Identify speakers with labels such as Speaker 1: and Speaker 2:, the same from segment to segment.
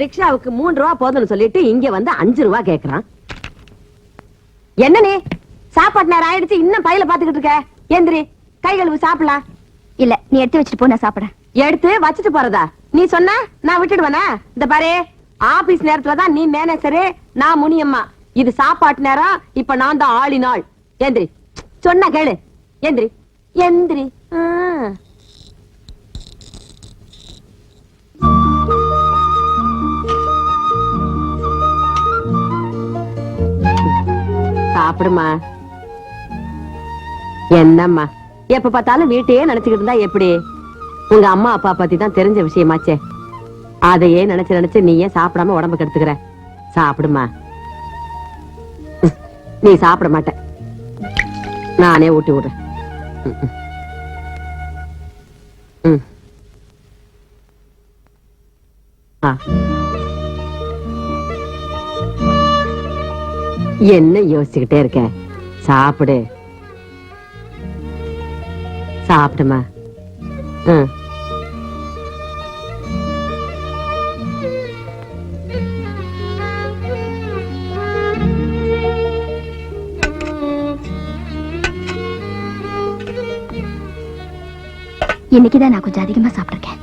Speaker 1: ரிக்ஷாவுக்கு மூணு ரூபா போதும்னு சொல்லிட்டு இங்க வந்து அஞ்சு ரூபா கேக்குறான். என்ன நீ சாப்பாட்டு நேரம் ஆயிடுச்சு இன்னும் பையில பாத்துக்கிட்டு இருக்க? எந்திரி கை கழுவு சாப்பிடலாம்.
Speaker 2: இல்ல நீ எடுத்து வச்சுட்டு போ நான் சாப்பிடுறேன்.
Speaker 1: எடுத்து வச்சுட்டு போறதா? நீ சொன்ன நான் விட்டுடுவேனா இந்த பாரு ஆபீஸ் நேரத்துல தான் நீ மேனேஜரு நான் முனியம்மா. இது சாப்பாட்டு நேரம் இப்ப நான் தான் ஆளினாள் எந்திரி சொன்னா கேளு. எந்திரி எந்திரி சாப்பிடுமா? என்னம்மா? எப்ப பார்த்தாலும் வீட்டையே நினைச்சுக்கிட்டு இருந்தா எப்படி? உங்க அம்மா அப்பா பத்தி தான் தெரிஞ்ச விஷயமாச்சே. அதையே நினைச்சு நினைச்சு நீ ஏன் சாப்பிடாம உடம்பு கெடுத்துக்கிற. சாப்பிடுமா? நீ சாப்பிட மாட்ட. நானே ஊட்டி விடுறேன். ம், ம். ஆ. என்ன யோசிச்சுக்கிட்டே இருக்க? சாப்பிடு. சாப்பிடுமா?
Speaker 2: இன்னைக்குதான் நான் கொஞ்சம் அதிகமா சாப்பிட்டிருக்கேன்.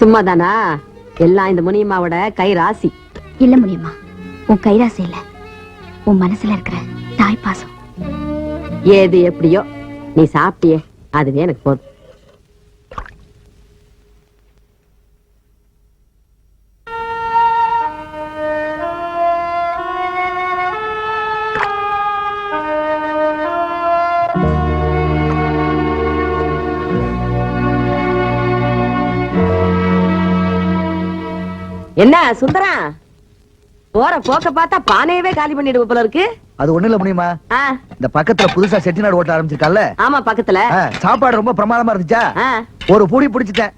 Speaker 1: சும்மாதானா? எல்லாம் இந்த முனியம்மாவோட கை ராசி.
Speaker 2: இல்ல முடியுமா உன் கைராசி இல்ல. உன் மனசுல இருக்கிற தாய் பாசம்.
Speaker 1: ஏது எப்படியோ நீ சாப்பிட்டியே அதுவே எனக்கு போதும். என்ன சுந்தரா? போற போக்க பார்த்தா பானையவே காலி பண்ணிடுவ போல இருக்கு.
Speaker 3: அது ஒண்ணு இல்ல முடியுமா இந்த பக்கத்துல புதுசா செட்டிநாடு ஓட்ட ஆரம்பிச்சிருக்கல்ல?
Speaker 1: ஆமா பக்கத்துல.
Speaker 3: சாப்பாடு ரொம்ப பிரமாதமா இருந்துச்சா? ஒரு புடி பிடிச்சிட்டேன்.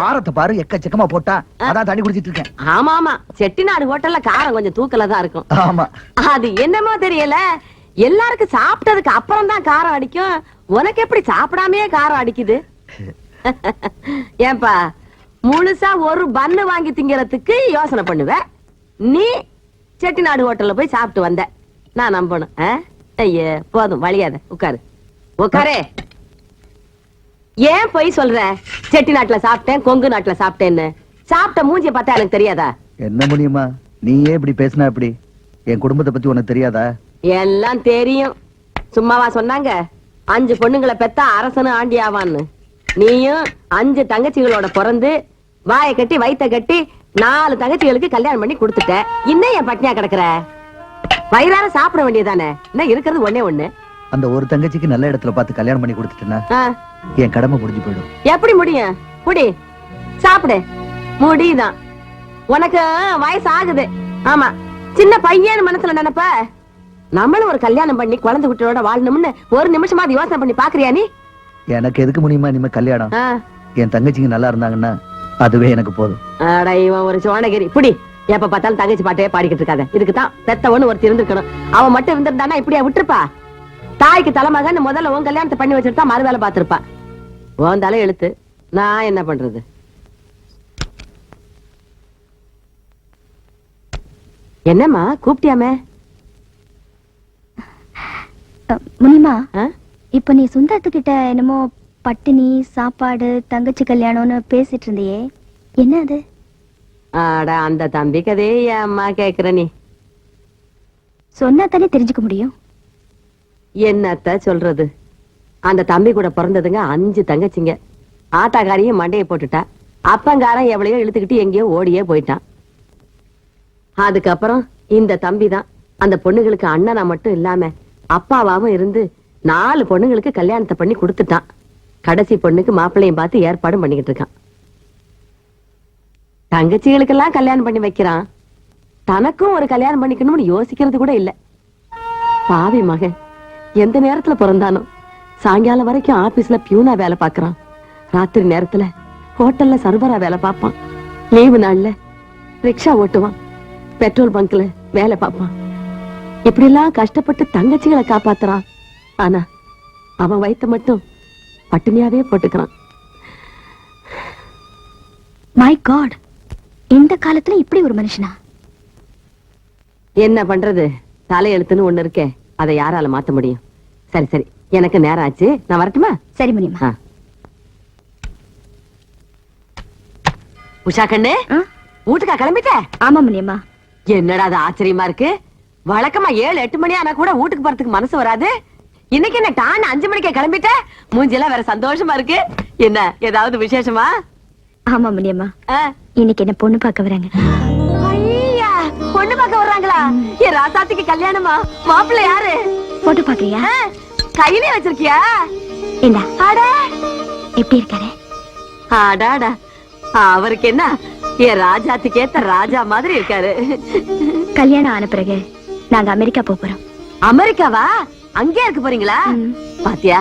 Speaker 3: காரத்தை பாரு எக்கச்சக்கமா போட்டா. அதான் தண்ணி குடிச்சிட்டு இருக்கேன்.
Speaker 1: ஆமா ஆமா. செட்டிநாடு ஹோட்டல்ல காரம் கொஞ்சம் தூக்கல தான் இருக்கும்.
Speaker 3: ஆமா.
Speaker 1: அது என்னமோ தெரியல. எல்லாருக்கும் சாப்பிட்டதுக்கு அப்புறம் தான் காரம் அடிக்கும். உனக்கு எப்படி சாப்பிடாமயே காரம் அடிக்குது? ஏன்பா முழுசா ஒரு பன்னு வாங்கி திங்கறதுக்கு யோசனை பண்ணுவ? நீ செட்டிநாடு ஹோட்டல்ல போய் சாப்பிட்டு வந்த. நான் நம்பணும்? ஐயே போதும் வழியாத உட்காரு. உட்காரே. ஏன் போய் சொல்ற? செட்டிநாட்டுல சாப்பிட்டேன் கொங்கு நாட்டுல சாப்பிட்டேன்னு. சாப்பிட்ட மூஞ்சிய பார்த்தா எனக்கு தெரியாதா?
Speaker 3: என்ன முடியுமா நீயே இப்படி பேசினா எப்படி? என் குடும்பத்தை பத்தி உனக்கு தெரியாதா?
Speaker 1: எல்லாம் தெரியும். சும்மாவா சொன்னாங்க? அஞ்சு பொண்ணுங்களை பெத்தா அரசனு ஆண்டி ஆவான்னு நீயும் அஞ்சு தங்கச்சிகளோட பிறந்து வாயை கட்டி வயித்த கட்டி நாலு தங்கச்சிகளுக்கு கல்யாணம் பண்ணி கொடுத்துட்ட. இன்னும் என் பட்னியா கிடக்குற? வயிறார சாப்பிட வேண்டியதானே இன்னும் இருக்கிறது ஒண்ணே ஒண்ணு.
Speaker 3: அந்த ஒரு தங்கச்சிக்கு நல்ல இடத்துல பார்த்து கல்யாணம் பண்ணி கொடுத்துட்டேன்னா என் கடமை முடிஞ்சு போயிடும்.
Speaker 1: எப்படி முடியும்? முடி சாப்பிடு. முடியுதான் உனக்கு வயசு ஆகுது ஆமா. சின்ன பையன் மனசுல நினைப்ப? நம்மளும் ஒரு கல்யாணம் பண்ணி குழந்தை குட்டியோட வாழணும்னு ஒரு நிமிஷமா யோசனை பண்ணி பாக்குறியா நீ?
Speaker 3: எனக்கு எதுக்கு முடியுமா இனிமே கல்யாணம்? என் தங்கச்சிங்க நல்லா இருந்தாங்கன்னா அதுவே எனக்கு போதும்.
Speaker 1: அட இவன் ஒரு சோனகிரி புடி எப்ப பார்த்தாலும் தங்கச்சி பாட்டே பாடிக்கிட்டு இருக்காத. இதுக்கு தான் பெத்தவன்னு ஒருத்தி இருந்திருக்கணும். அவன் மட்டும் இருந்திருந்தானா இப்படியா விட்டுருப்பா? தாய்க்கு தலைமகன் முதல்ல உன் கல்யாணத்தை பண்ணி வச்சுட்டு மறு வேலை பார்த்திருப்பா. உன் தலை எழுத்து. நான் என்ன பண்றது? என்னம்மா கூப்பிட்டியாமே?
Speaker 2: முனிமா? இப்ப நீ சுந்தரத்துக்கிட்ட என்னமோ பட்டினி சாப்பாடு தங்கச்சி கல்யாணம்னு பேசிட்டு இருந்தியே. என்ன அது?
Speaker 1: அட அந்த தம்பி கதையே என் அம்மா கேக்குற நீ.
Speaker 2: சொன்னா தானே தெரிஞ்சுக்க முடியும்.
Speaker 1: என்னத்த சொல்றது? அந்த தம்பி கூட பிறந்ததுங்க அஞ்சு தங்கச்சிங்க. ஆத்தாக்காரியும் மண்டையை போட்டுட்டா. அப்பங்காரன் எவ்வளையோ இழுத்துக்கிட்டு எங்கேயோ ஓடியே போயிட்டான். அதுக்கப்புறம் இந்த தம்பி தான் அந்த பொண்ணுங்களுக்கு அண்ணனா மட்டும் இல்லாம அப்பாவாவும் இருந்து நாலு பொண்ணுங்களுக்கு கல்யாணத்தை பண்ணி கொடுத்துட்டான். கடைசி பொண்ணுக்கு மாப்பிள்ளையும் பார்த்து ஏற்பாடும் பண்ணிக்கிட்டு இருக்கான். தங்கச்சிகளுக்கெல்லாம் கல்யாணம் பண்ணி வைக்கிறான். தனக்கும் ஒரு கல்யாணம் பண்ணிக்கணும்னு யோசிக்கிறது கூட இல்ல. பாவி மகன் எந்த நேரத்துல பிறந்தானோ? சாயங்காலம் வரைக்கும் ஆபீஸ்ல பியூனா வேலை பார்க்கறான். ராத்திரி நேரத்துல ஹோட்டல்ல சர்வரா வேலை பார்ப்பான். லீவு நாள்ல ரிக்ஷா ஓட்டுவான். பெட்ரோல் பங்க்ல வேலை பார்ப்பான். இப்படி எல்லாம் கஷ்டப்பட்டு தங்கச்சிகளை காப்பாத்துறான். ஆனா அவன் வயித்த மட்டும் பட்டினியாவே போட்டுக்கிறான்.
Speaker 2: மை காட் இந்த காலத்துல இப்படி ஒரு மனுஷனா?
Speaker 1: என்ன பண்றது? தலையெழுத்துன்னு ஒண்ணு இருக்கே. அதை யாரால மாத்த முடியும்? சரி சரி. எனக்கு நேரம் ஆச்சு. நான் வரட்டுமா?
Speaker 2: சரி முனியம்மா
Speaker 1: ஆ. உஷா கண்ணு? வீட்டுக்கா கிளம்பிட்ட?
Speaker 2: ஆமா முனியம்மா
Speaker 1: என்னடா அது ஆச்சரியமா இருக்கு? வழக்கமா ஏழு எட்டு மணி ஆனா கூட வீட்டுக்கு போறதுக்கு மனசு வராது? இன்னைக்கு என்ன டான் அஞ்சு மணிக்கே கிளம்பிட்ட? மூஞ்சிலாம் வேற சந்தோஷமா இருக்கு. என்ன ஏதாவது விசேஷமா?
Speaker 2: ஆமா முனியம்மா? இன்னைக்கு என்ன பொண்ணு பார்க்க வராங்க.
Speaker 1: ஐயா பொண்ணு பார்க்க வர்றாங்களா? என் ராசாத்திக்கு கல்யாணமா? மாப்பிள்ளை யாரு?
Speaker 2: போட்டோ பாக்குறியா
Speaker 1: கையிலே வச்சிருக்கியா?
Speaker 2: இந்தா.
Speaker 1: அட!
Speaker 2: எப்படி இருக்காரு?
Speaker 1: அடாடா. அவருக்கு என்ன? என் ராஜாத்துக்கு ஏத்த ராஜா மாதிரி இருக்காரு.
Speaker 2: கல்யாணம் ஆன பிறகு நாங்க அமெரிக்கா போறோம்.
Speaker 1: அமெரிக்காவா? அங்கே இருக்க போறீங்களா. பாத்தியா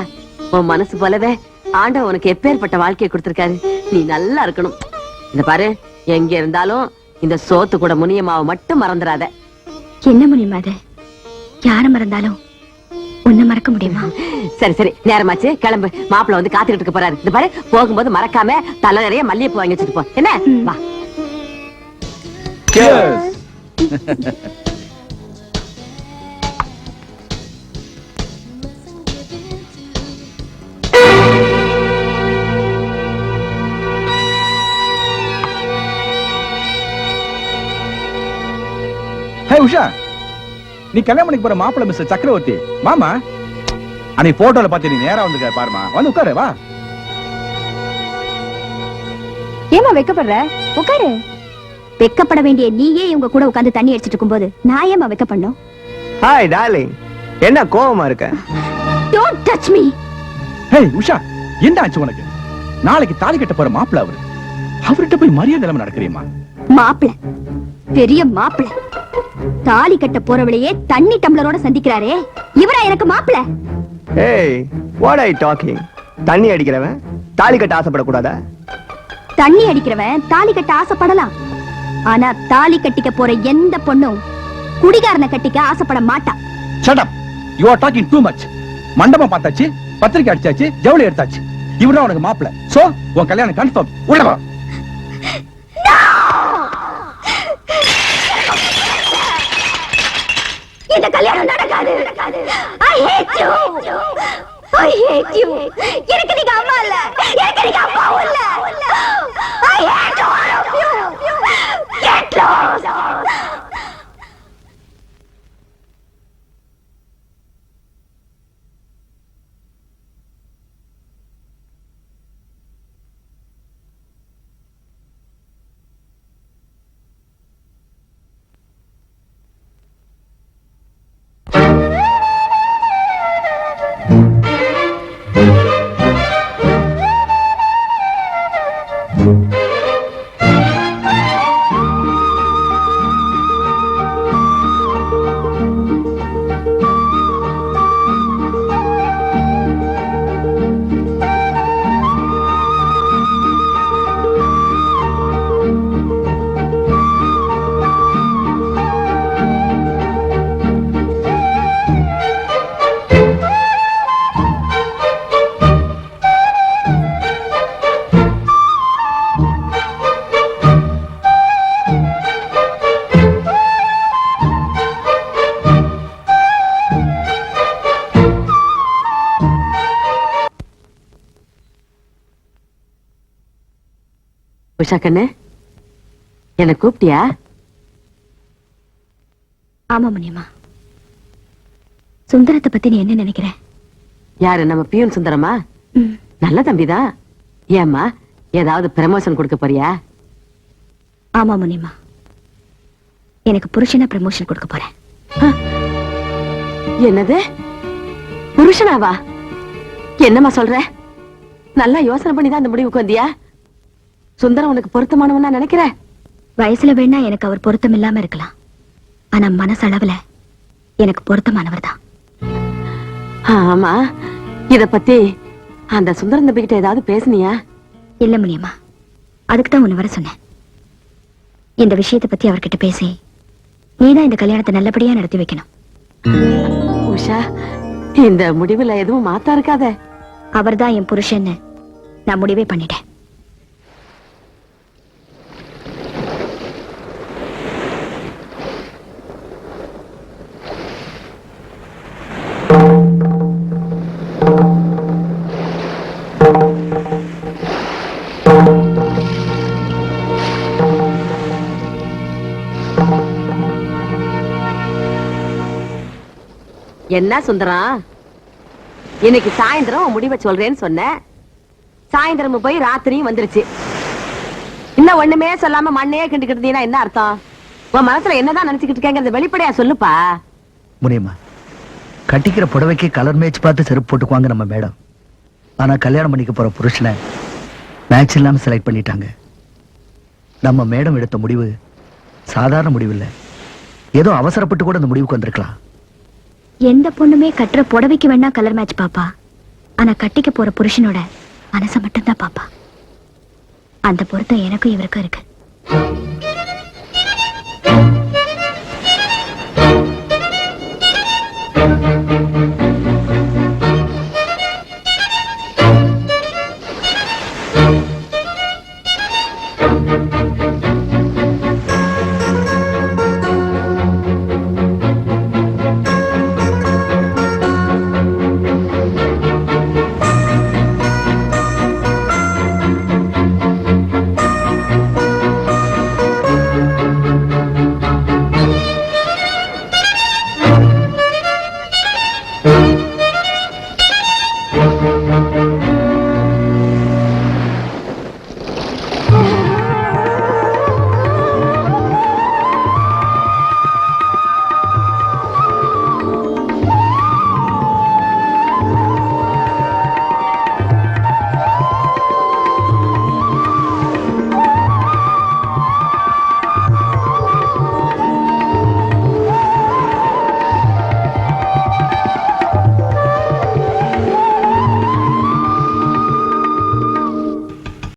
Speaker 1: உன் மனசு போலவே ஆண்டவன் உனக்கு எப்பேற்பட்ட வாழ்க்கையை கொடுத்திருக்காரு. நீ நல்லா இருக்கணும். இந்த பாரு எங்க இருந்தாலும் இந்த சோத்து கூட முனியமாவை மட்டும் மறந்துடாத
Speaker 2: என்ன முனியம்மா அது? யார மறந்தாலும் உன்னை மறக்க முடியுமா?
Speaker 1: சரி சரி நேரமாச்சு கிளம்பு. மாப்பிள்ள வந்து காத்துக்கிட்டு இருக்க போறாரு. இந்த பாரு போகும்போது மறக்காம தலை நிறைய மல்லிகைப்பூ வாங்கி வச்சுட்டு போ. என்ன. வா.
Speaker 4: ஹே உஷா. நீ கல்யாணம் பண்ணிக்க போற மாப்பிள்ள மிஸ்டர் சக்கரவர்த்தி. மாமா. அன்னைக்கு போட்டோல பார்த்து நீ நேரா வந்துக்க பாருமா. வந்து உட்காரு வா.
Speaker 2: ஏமா வெக்கப்படுற? உட்காரு. வெக்கப்பட வேண்டிய நீயே இவங்க கூட உட்கார்ந்து தண்ணி அடிச்சிட்டு இருக்கும்போது நான் ஏமா வெக்கப்படணும்?
Speaker 5: ஹாய் டார்லிங் என்ன கோவமா இருக்க?
Speaker 2: Don't touch me
Speaker 4: hey Usha. என்ன ஆச்சு உனக்கு? நாளைக்கு தாலி கட்ட போற மாப்பிள்ள அவரு. அவர்கிட்ட போய் மரியாதை இல்லாம நடக்கிறீமா
Speaker 2: மாப்பிள பெரிய மாப்பிள. தாலி கட்ட போறவளையே தண்ணி டம்ளரோட சந்திக்கிறாரே. இவரா எனக்கு மாப்பிள?
Speaker 5: ஏய் வாட் ஐ டாக்கிங் தண்ணி அடிக்கிறவன் தாலி கட்ட ஆசைப்படக்கூடாதா?
Speaker 2: தண்ணி அடிக்கிறவன் தாலி கட்ட ஆசைப்படலாம். ஆனா தாலி கட்டிக்க போற எந்த பொண்ணும் குடிகாரனை கட்டிக்க ஆசைப்பட மாட்டா.
Speaker 4: Shut up you are talking too much மண்டபம் பார்த்தாச்சு பத்திரிக்கை அடிச்சாச்சு ஜவுளி எடுத்தாச்சு. இவர்தான் உனக்கு மாப்பிள்ள சோ உன் கல்யாணம் கன்ஃபார்ம் உள்ள
Speaker 2: இந்த கல்யாணம் நடக்காது. I hate you I hate you எனக்கு நீங்க அம்மா இல்ல.
Speaker 1: உஷா கண்ணு என்ன கூப்பிட்டியா?
Speaker 2: ஆமா முனியம்மா. சுந்தரத்தை பத்தி நீ என்ன நினைக்கிற?
Speaker 1: யாரு நம்ம பியூன் சுந்தரமா? நல்ல தம்பிதான் ஏம்மா ஏதாவது ப்ரமோஷன் கொடுக்க போறியா?
Speaker 2: ஆமா முனியம்மா. எனக்கு புருஷனா ப்ரமோஷன் கொடுக்க போறேன்
Speaker 1: என்னது? புருஷனாவா? என்னம்மா சொல்ற? நல்லா யோசனை பண்ணி தான் அந்த முடிவுக்கு வந்தியா? சுந்தரம் உனக்கு பொருத்தமானவனா நினைக்கிற
Speaker 2: வயசுல வேணா எனக்கு அவர் பொருத்தம் இல்லாம இருக்கலாம். ஆனா மனசளவுல எனக்கு பொருத்தமானவர் தான்.
Speaker 1: ஆமா. இத பத்தி அந்த சுந்தரம் தம்பி கிட்ட ஏதாவது பேசுனியா?
Speaker 2: இல்ல முனியம்மா. அதுக்கு தான் உன்னை வர சொன்னேன். இந்த விஷயத்தை பத்தி அவர்கிட்ட பேசி நீதான் இந்த கல்யாணத்தை நல்லபடியா நடத்தி வைக்கணும்.
Speaker 1: உஷா இந்த முடிவுல எதுவும் மாத்தா இருக்காத.
Speaker 2: அவர்தான் என் புருஷன்னு நான் முடிவே பண்ணிட்டேன்.
Speaker 1: என்ன சுந்தரம் இன்னைக்கு சாயந்தரம் முடிவை சொல்றேன்னு சொன்ன. சாயந்தரம் போய் ராத்திரியும் வந்துருச்சு. இன்னும் ஒண்ணுமே சொல்லாம மண்ணையே கிண்டுக்கிட்டு என்ன அர்த்தம்? உன் மனசுல என்னதான் நினைச்சுக்கிட்டு இருக்கேங்கிறத வெளிப்படையா சொல்லுப்பா.
Speaker 3: முனியம்மா கட்டிக்கிற புடவைக்கு கலர் மேட்ச் பார்த்து செருப்பு போட்டுக்குவாங்க நம்ம மேடம். ஆனா கல்யாணம் பண்ணிக்க போற புருஷனை மேட்ச் இல்லாம செலக்ட் பண்ணிட்டாங்க. நம்ம மேடம் எடுத்த முடிவு சாதாரண முடிவு இல்லை. ஏதோ அவசரப்பட்டு கூட அந்த முடிவுக்கு வந்திருக்கலாம்.
Speaker 2: எந்த பொண்ணுமே கட்டுற புடவைக்கு வேணா கலர் மேட்ச் பாப்பா. ஆனா கட்டிக்க போற புருஷனோட மனசை மட்டும்தான் பாப்பா. அந்த பொருத்தம் எனக்கும் இவருக்கும் இருக்கு.